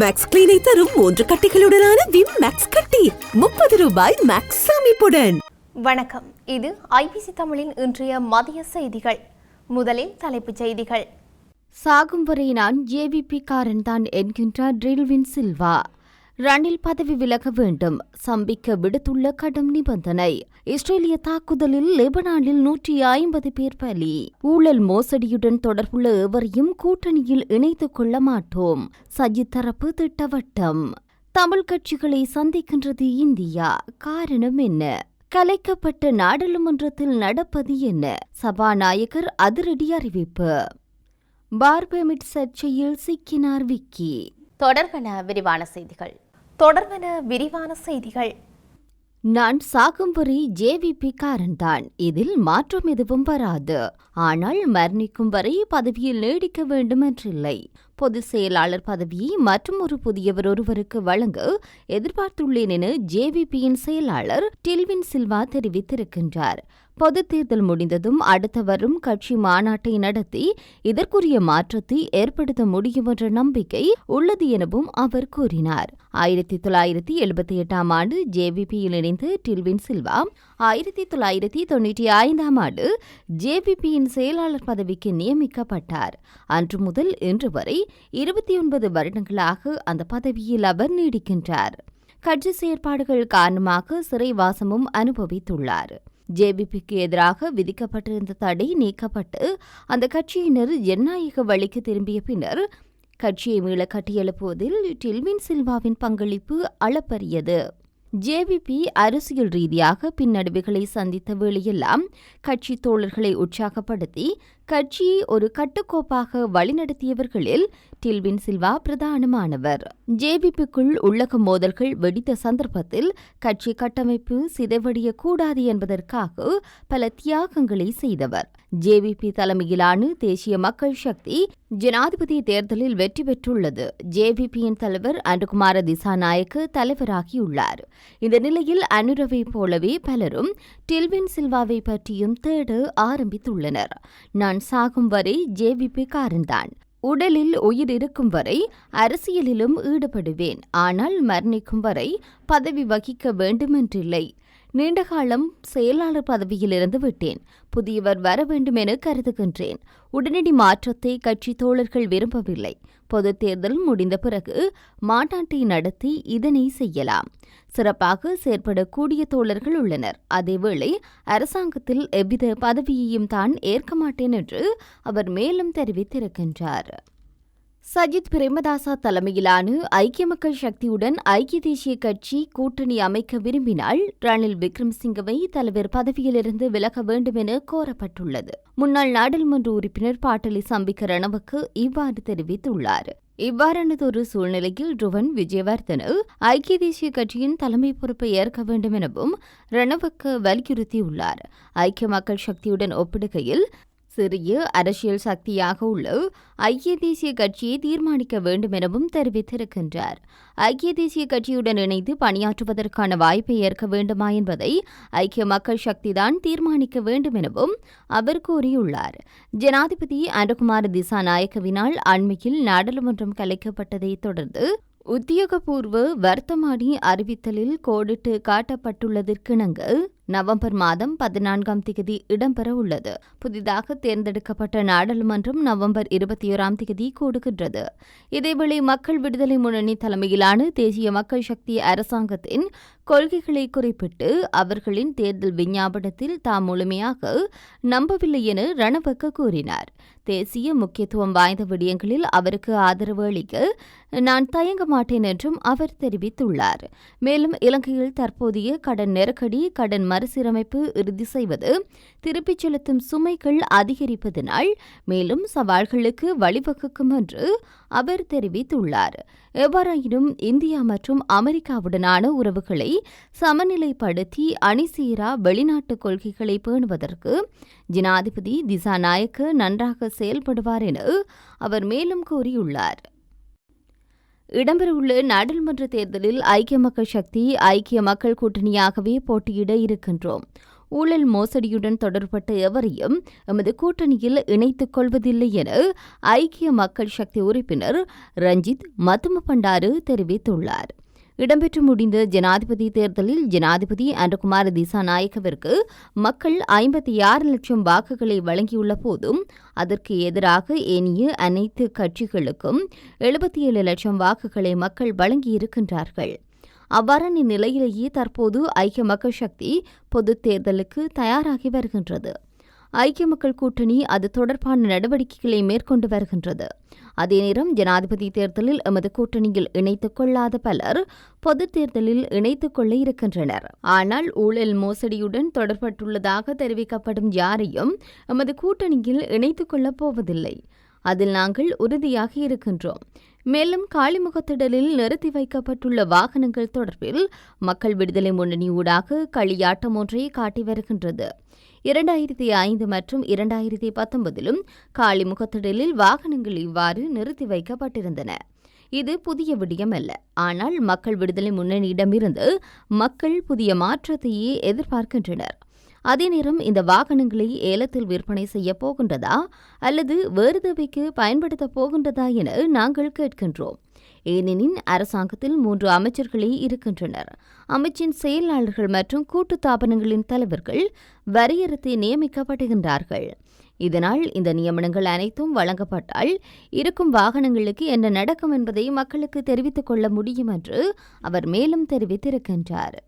Maths கிளீனை தரும் மூன்று கட்டிகளுடனான Vim maths கட்டி. முப்பது ரூபாய் மேக்ஸ் அமைப்புடன் வணக்கம். இது ஐபிசி தமிழின் இன்றைய மதிய செய்திகள். முதலில் தலைப்புச் செய்திகள். சாகும் வரை நான் ஜேவிபி காரன் தான் என்கின்றார் ட்ரில்வின் சில்வா. ரணில் பதவி விலக வேண்டும். சம்பிக்க விடுத்துள்ள கடும் நிபந்தனை. இஸ்ரேலிய தாக்குதலில் லெபனானில் நூற்றி ஐம்பது பேர் பலி. ஊழல் மோசடியுடன் தொடர்புள்ள எவரையும் கூட்டணியில் இணைத்துக் கொள்ள மாட்டோம். சஜித் தரப்பு திட்டவட்டம். தமிழ் கட்சிகளை சந்திக்கின்றது இந்தியா. காரணம் என்ன? கலைக்கப்பட்ட நாடாளுமன்றத்தில் நடப்பது என்ன? சபாநாயகர் அதிரடி அறிவிப்பு. பார்பெமிட் சர்ச்சையில் சிக்கினார் விக்கி. தொடர்பென விரிவான செய்திகள். தொடர்பென விரிவான செய்திகள். நான் சாகும் வரை ஜேவிபி காரன்தான் இதில் மாற்றம் எதுவும் வராது. ஆனால் மரணிக்கும் வரை பதவியில் நீடிக்க வேண்டும் என்றில்லை பொதுச் செயலாளர் பதவியை மற்றும் ஒரு புதியவர் ஒருவருக்கு வழங்க எதிர்பார்த்துள்ளேன் என ஜேவிபியின் செயலாளர் டில்வின் சில்வா தெரிவித்திருக்கின்றார். பொதுத் தேர்தல் முடிந்ததும் அடுத்த வரும் கட்சி மாநாட்டை நடத்தி இதற்குரிய மாற்றத்தை ஏற்படுத்த முடியும் என்ற நம்பிக்கை உள்ளது எனவும் அவர் கூறினார். ஆயிரத்தி தொள்ளாயிரத்தி எழுபத்தி எட்டாம் ஆண்டு ஜேவிபியில் இணைந்து டில்வின் சில்வா ஆயிரத்தி தொள்ளாயிரத்தி தொன்னூற்றி ஐந்தாம் ஆண்டு ஜேவிபியின் செயலாளர் பதவிக்கு நியமிக்கப்பட்டார். அன்று முதல் இன்று வரை இருபத்தி ஒன்பது வருடங்களாக அந்த பதவியில் அவர் நீடிக்கின்றார். கட்சி செயற்பாடுகள் காரணமாக சிறைவாசமும் அனுபவித்துள்ளார். ஜேபிபிக்கு எதிராக விதிக்கப்பட்டிருந்த தடை நீக்கப்பட்டு அந்த கட்சியினர் ஜனநாயக வழிக்கு திரும்பிய பின்னர் கட்சியை மீள கட்டியெழுப்புவதில் டில்வின் சில்வாவின் பங்களிப்பு அளப்பரியது. ஜேவிபி அரசியல் ரீதியாக பின்னடைவுகளை சந்தித்த வேளையெல்லாம் கட்சி தோழர்களை உற்சாகப்படுத்தி கட்சியை ஒரு கட்டுக்கோப்பாக வழிநடத்தியவர்களில் டில்வின் சில்வா பிரதானமானவர். ஜேவிபிக்குள் உள்ளக மோதல்கள் வெடித்த சந்தர்ப்பத்தில் கட்சி கட்டமைப்பு சிதைவடியக்கூடாது என்பதற்காக பல தியாகங்களை செய்தவர். ஜேவிபி தலைமையிலான தேசிய மக்கள் சக்தி ஜனாதிபதி தேர்தலில் வெற்றி பெற்றுள்ளது. ஜேவிபியின் தலைவர் அனுகுமார திசாநாயக்கு தலைவராகியுள்ளார். இந்த நிலையில் அனுரவை போலவே பலரும் டில்வின் சில்வாவை பற்றியும் தேட ஆரம்பித்துள்ளனர். நான் சாகும் வரை ஜேவிபி காரன்தான் உடலில் உயிர் இருக்கும் வரை அரசியலிலும் ஈடுபடுவேன். ஆனால் மரணிக்கும் வரை பதவி வகிக்க வேண்டுமென்றில்லை. நீண்டகாலம் செயலாளர் பதவியிலிருந்து விட்டேன். புதியவர் வர வேண்டும் என கருதுகின்றேன். உடனடி மாற்றத்தை கட்சி தோழர்கள் விரும்பவில்லை. பொதுத் தேர்தல் முடிந்த பிறகு மாநாட்டை நடத்தி இதனை செய்யலாம். சிறப்பாக செயற்படக்கூடிய தோழர்கள் உள்ளனர். அதேவேளை அரசாங்கத்தில் எவ்வித பதவியையும் தான் ஏற்க மாட்டேன் என்று அவர் மேலும் தெரிவித்திருக்கின்றார். சஜித் பிரேமதாசா தலைமையிலான ஐக்கிய மக்கள் சக்தியுடன் ஐக்கிய தேசிய கட்சி கூட்டணி அமைக்க விரும்பினால் ரணில் விக்ரம்சிங்கவை தலைவர் பதவியிலிருந்து விலக வேண்டும் என கோரப்பட்டுள்ளது. முன்னாள் நாடாளுமன்ற உறுப்பினர் பாட்டலி சம்பிக்க ரணவுக்கு இவ்வாறு தெரிவித்துள்ளார். இவ்வாறானதொரு சூழ்நிலையில் ருவன் விஜயவர்தன ஐக்கிய தேசிய கட்சியின் தலைமை பொறுப்பை ஏற்க வேண்டும் எனவும் ரணவுக்கு வலியுறுத்தியுள்ளார். ஐக்கிய மக்கள் சக்தியுடன் ஒப்பிடுகையில் சிறிய அரசியல் சக்தியாக உள்ள ஐக்கிய தேசிய கட்சியை தீர்மானிக்க வேண்டும் எனவும் தெரிவித்திருக்கின்றார். ஐக்கிய தேசிய கட்சியுடன் இணைந்து பணியாற்றுவதற்கான வாய்ப்பை ஏற்க வேண்டுமா என்பதை ஐக்கிய மக்கள் சக்திதான் தீர்மானிக்க வேண்டும் எனவும் அவர் கூறியுள்ளார். ஜனாதிபதி அனுகுமார் திசாநாயக்கவினால் அண்மையில் நாடாளுமன்றம் கலைக்கப்பட்டதைத் தொடர்ந்து உத்தியோகபூர்வ வர்த்தமானி அறிவித்தலில் கோடிட்டு காட்டப்பட்டுள்ளதற்கிணங்க நவம்பர் மாதம் பதினான்காம் திகதி இடம்பெற உள்ளது. புதிதாக தேர்ந்தெடுக்கப்பட்ட நாடாளுமன்றம் நவம்பர் இருபத்தி ஓராம் தேதி கூடுகின்றது. இதேவேளை மக்கள் விடுதலை முன்னணி தலைமையிலான தேசிய மக்கள் சக்தி அரசாங்கத்தின் கொள்கைகளை குறிப்பிட்டு அவர்களின் தேர்தல் விஞ்ஞாபனத்தில் தாம் முழுமையாக நம்பவில்லை என ரணவக்க கூறினார். தேசிய முக்கியத்துவம் வாய்ந்த விடயங்களில் அவருக்கு ஆதரவு அளிக்க நான் தயங்க மாட்டேன் என்றும் அவர் தெரிவித்துள்ளார். மேலும் இலங்கையில் தற்போதைய கடன் நெருக்கடி கடன் மறுசீரமைப்பு இறுதி செய்வது திருப்பிச் செலுத்தும் சுமைகள் அதிகரிப்பதனால் மேலும் சவால்களுக்கு வழிவகுக்கும் என்று அவர் தெரிவித்துள்ளார். எவ்வாறாயினும் இந்தியா மற்றும் அமெரிக்காவுடனான உறவுகளை சமநிலைப்படுத்தி அணிசீரா வெளிநாட்டு கொள்கைகளை பேணுவதற்கு ஜனாதிபதி திசாநாயக்க நன்றாக செயல்படுவார் என அவர் மேலும் கூறியுள்ளார். இடம்பெறவுள்ள நாடாளுமன்ற தேர்தலில் ஐக்கிய மக்கள் சக்தி ஐக்கிய மக்கள் கூட்டணியாகவே போட்டியிட இருக்கின்றோம். ஊழல் மோசடியுடன் தொடர்பட்ட எவரையும் எமது கூட்டணியில் இணைத்துக் கொள்வதில்லை என ஐக்கிய மக்கள் சக்தி உறுப்பினர் ரஞ்சித் மத்தும பண்டாரு தெரிவித்துள்ளார். இடம்பெற்று முடிந்த ஜனாதிபதி தேர்தலில் ஜனாதிபதி அன்றகுமார திசாநாயக்கவிற்கு மக்கள் ஐம்பத்தி ஆறு லட்சம் வாக்குகளை வழங்கியுள்ள போதும் அதற்கு எதிராக ஏனைய அனைத்து கட்சிகளுக்கும் எழுபத்தி ஏழு லட்சம் வாக்குகளை மக்கள் வழங்கியிருக்கின்றார்கள். அவ்வாறான நிலையிலேயே தற்போது ஐக்கிய மக்கள் சக்தி பொதுத் தேர்தலுக்கு தயாராகி வருகின்றது. ஐக்கிய மக்கள் கூட்டணி அது தொடர்பான நடவடிக்கைகளை மேற்கொண்டு வருகின்றது. அதே நேரம் ஜனாதிபதி தேர்தலில் எமது கூட்டணியில் இணைத்துக் கொள்ளாத பலர் பொதுத் தேர்தலில் இணைத்துக் கொள்ள இருக்கின்றனர். ஆனால் ஊழல் மோசடியுடன் தொடர்பட்டுள்ளதாக தெரிவிக்கப்படும் யாரையும் எமது கூட்டணியில் இணைத்துக் கொள்ளப் போவதில்லை. அதில் நாங்கள் உறுதியாக இருக்கின்றோம். மேலும் காளிமுகத்திடலில் நிறுத்தி வைக்கப்பட்டுள்ள வாகனங்கள் தொடர்பில் மக்கள் விடுதலை முன்னணி ஊடாக களியாட்டம் ஒன்றை காட்டி வருகின்றது. இரண்டாயிரத்தி ஐந்து மற்றும் இரண்டாயிரத்தி பத்தொன்பதிலும் காளிமுகத்திடலில் வாகனங்கள் இவ்வாறு நிறுத்தி வைக்கப்பட்டிருந்தன. இது புதிய விடயமல்ல ஆனால் மக்கள் விடுதலை முன்னணியிடமிருந்து மக்கள் புதிய மாற்றத்தையே எதிர்பார்க்கின்றனர். அதே நேரம் இந்த வாகனங்களை ஏலத்தில் விற்பனை செய்ய போகின்றதா? அல்லது வேறு தேவைக்கு பயன்படுத்தப் போகின்றதா என நாங்கள் கேட்கின்றோம். ஏனெனில் அரசாங்கத்தில் மூன்று அமைச்சர்களே இருக்கின்றனர். அமைச்சின் செயலாளர்கள் மற்றும் கூட்டு தாபனங்களின் தலைவர்கள் வரையறுத்து நியமிக்கப்படுகின்றார்கள். இதனால் இந்த நியமனங்கள் அனைத்தும் வழங்கப்பட்டால் இருக்கும் வாகனங்களுக்கு என்ன நடக்கும் என்பதை மக்களுக்கு தெரிவித்துக் கொள்ள முடியும் என்று அவர் மேலும் தெரிவித்திருக்கின்றார்.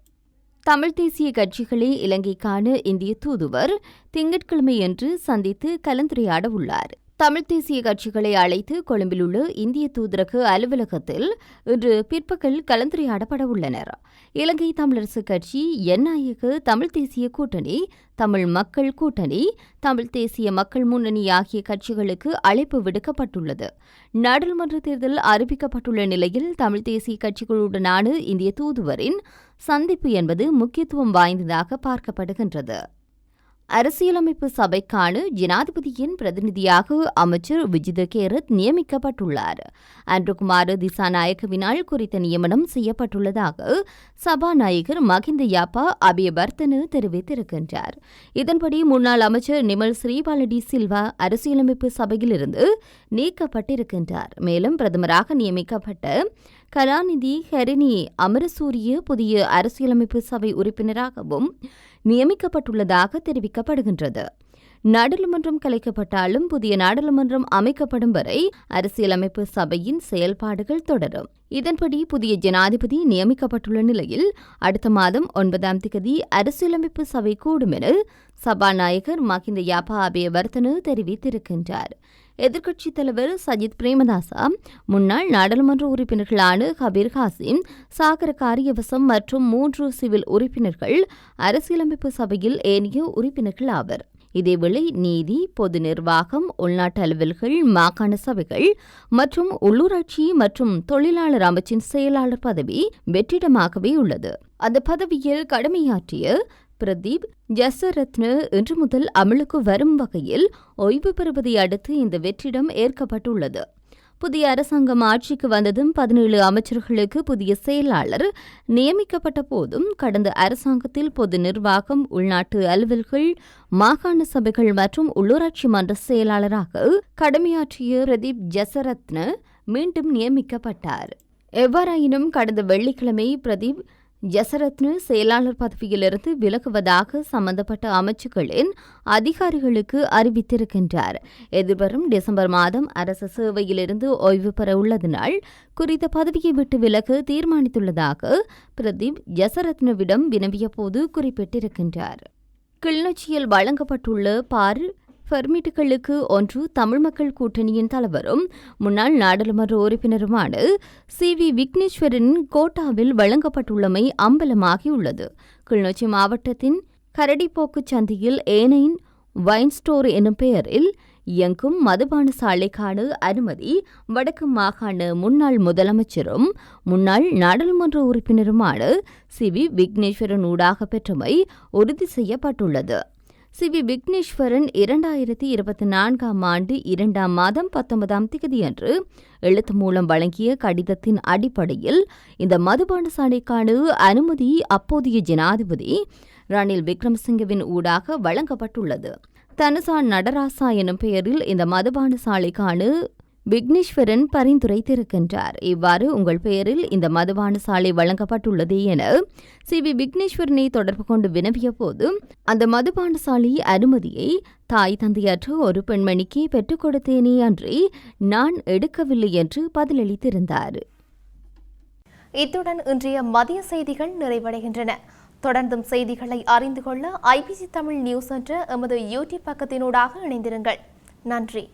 தமிழ் தேசிய கட்சிகளை இலங்கைக்கான இந்திய தூதுவர் திங்கட்கிழமையன்று சந்தித்து கலந்துரையாட உள்ளார் தமிழ்த் தேசிய கட்சிகளை அழைத்து கொழும்பில் உள்ள இந்திய தூதரக அலுவலகத்தில் இன்று பிற்பகல் கலந்துரையாடப்பட உள்ளனர். இலங்கை தமிழரசு கட்சி என்ஐஏக்கு தமிழ்த் தேசிய கூட்டணி தமிழ் மக்கள் கூட்டணி தமிழ் தேசிய மக்கள் முன்னணி ஆகிய கட்சிகளுக்கு அழைப்பு விடுக்கப்பட்டுள்ளது. நாடாளுமன்ற தேர்தல் அறிவிக்கப்பட்டுள்ள நிலையில் தமிழ் தேசிய கட்சிகளுடனான இந்திய தூதுவரின் சந்திப்பு என்பது முக்கியத்துவம் வாய்ந்ததாக பார்க்கப்படுகின்றது. அரசியலமைப்பு சபைக்கான ஜனாதிபதியின் பிரதிநிதியாக அமைச்சர் விஜித கேரத் நியமிக்கப்பட்டுள்ளார். அன்றுகுமார் திசாநாயக்கவினால் குறித்த நியமனம் செய்யப்பட்டுள்ளதாக சபாநாயகர் மகிந்த யாப்பா அபியவர்த்தன தெரிவித்திருக்கின்றார். இதன்படி முன்னாள் அமைச்சர் நிமல் ஸ்ரீபாலடி சில்வா அரசியலமைப்பு சபையிலிருந்து நீக்கப்பட்டிருக்கின்றார். மேலும் பிரதமராக நியமிக்கப்பட்ட கலாநிதி ஹெரினி அமரசூரிய புதிய அரசியலமைப்பு சபை உறுப்பினராகவும் நியமிக்கப்பட்டுள்ளதாக தெரிவிக்கப்படுகின்றது. நாடாளுமன்றம் கலைக்கப்பட்டாலும் புதிய நாடாளுமன்றம் அமைக்கப்படும் வரை அரசியலமைப்பு சபையின் செயல்பாடுகள் தொடரும். இதன்படி புதிய ஜனாதிபதி நியமிக்கப்பட்டுள்ள நிலையில் அடுத்த மாதம் ஒன்பதாம் திகதி அரசியலமைப்பு சபை கூடும் என சபாநாயகர் மகிந்த யாபா அபேவர்த்தன தெரிவித்திருக்கின்றார். எதிர்க்கட்சித் தலைவர் சஜித் பிரேமதாசா முன்னாள் நாடாளுமன்ற உறுப்பினர்களான கபீர் ஹாசிம் சாகர காரியவசம் மற்றும் மூன்று சிவில் உறுப்பினர்கள் அரசியலமைப்பு சபையில் ஏனைய உறுப்பினர்கள் ஆவர். இதேவேளை நீதி பொது நிர்வாகம் உள்நாட்டு அலுவல்கள் மாகாண சபைகள் மற்றும் உள்ளூராட்சி மற்றும் தொழிலாளர் அமைச்சின் செயலாளர் பதவி வெற்றிடமாகவே உள்ளது. அந்த பதவியில் கடமையாற்றிய பிரதீப் ஜசரத்ன இன்று முதல் அமலுக்கு வரும் வகையில் ஓய்வு பெறுவதை அடுத்து இந்த வெற்றிடம் ஏற்கப்பட்டுள்ளது. புதிய அரசாங்கம் ஆட்சிக்கு வந்ததும் பதினேழு அமைச்சர்களுக்கு புதிய செயலாளர் நியமிக்கப்பட்ட போதும் கடந்த அரசாங்கத்தில் பொது நிர்வாகம் உள்நாட்டு அலுவல்கள் மாகாண சபைகள் மற்றும் உள்ளூராட்சி மன்ற செயலாளராக கடமையாற்றிய பிரதீப் ஜசரத்ன மீண்டும் நியமிக்கப்பட்டார். எவ்வாறாயினும் கடந்த வெள்ளிக்கிழமை பிரதீப் ஜசரத்ன செயலாளர் பதவியிலிருந்து விலகுவதாக சம்பந்தப்பட்ட அமைச்சுக்களின் அதிகாரிகளுக்கு அறிவித்திருக்கின்றார். எதிர்வரும் டிசம்பர் மாதம் அரசு சேவையிலிருந்து ஓய்வு பெற உள்ளதனால் குறித்த பதவியை விட்டு விலக தீர்மானித்துள்ளதாக பிரதீப் ஜசரத்னவிடம் வினவிய போது குறிப்பிட்டிருக்கின்றார். கிளிநொச்சியில் வழங்கப்பட்டுள்ள பார் பெர்மிட்டுகளுக்கு ஒன்று தமிழ் மக்கள் கூட்டணியின் தலைவரும் முன்னாள் நாடாளுமன்ற உறுப்பினருமான சி. வி. விக்னேஸ்வரனின் கோட்டாவில் வழங்கப்பட்டுள்ளமை அம்பலமாகியுள்ளது. கிளிநொச்சி மாவட்டத்தின் கரடிப்போக்கு சந்தையில் ஏனையின் வைன் ஸ்டோர் எனும் பெயரில் இயங்கும் மதுபான சாலைக்கான அனுமதி வடக்கு மாகாண முன்னாள் முதலமைச்சரும் முன்னாள் நாடாளுமன்ற உறுப்பினருமான சி. வி. விக்னேஸ்வரன் ஊடாக பெற்றமை உறுதி செய்யப்பட்டுள்ளது. சி. வி விக்னேஸ்வரன் இரண்டாயிரத்தி இருபத்தி நான்காம் ஆண்டு இரண்டாம் மாதம் பத்தொன்பதாம் தேதியன்று எழுத்து மூலம் வழங்கிய கடிதத்தின் அடிப்படையில் இந்த மதுபான சாலைக்கான அனுமதி அப்போதைய ஜனாதிபதி ரணில் விக்ரமசிங்கவின் ஊடாக வழங்கப்பட்டுள்ளது. தனுசா நடராசா எனும் பெயரில் இந்த மதுபான சாலைக்கான விக்னேஸ்வரன் பரிந்துரைத்திருக்கின்றார். இவ்வாறு உங்கள் பெயரில் இந்த மதுபான சாலை வழங்கப்பட்டுள்ளது என சி. வி. விக்னேஸ்வரனை தொடர்பு கொண்டு வினவிய போது அந்த மதுபான சாலை அனுமதியை தாய் தந்தையற்று ஒரு பெண்மணிக்கு பெற்றுக் கொடுத்தேனே அன்றி நான் எடுக்கவில்லை என்று பதிலளித்திருந்தார். இத்துடன் இன்றைய மதிய செய்திகள் நிறைவடைகின்றன. தொடர்ந்தும் செய்திகளை அறிந்து கொள்ள ஐபிசி தமிழ் நியூஸ் என்ற எமது யூடியூப் பக்கத்தினூடாக இணைந்திருங்கள். நன்றி.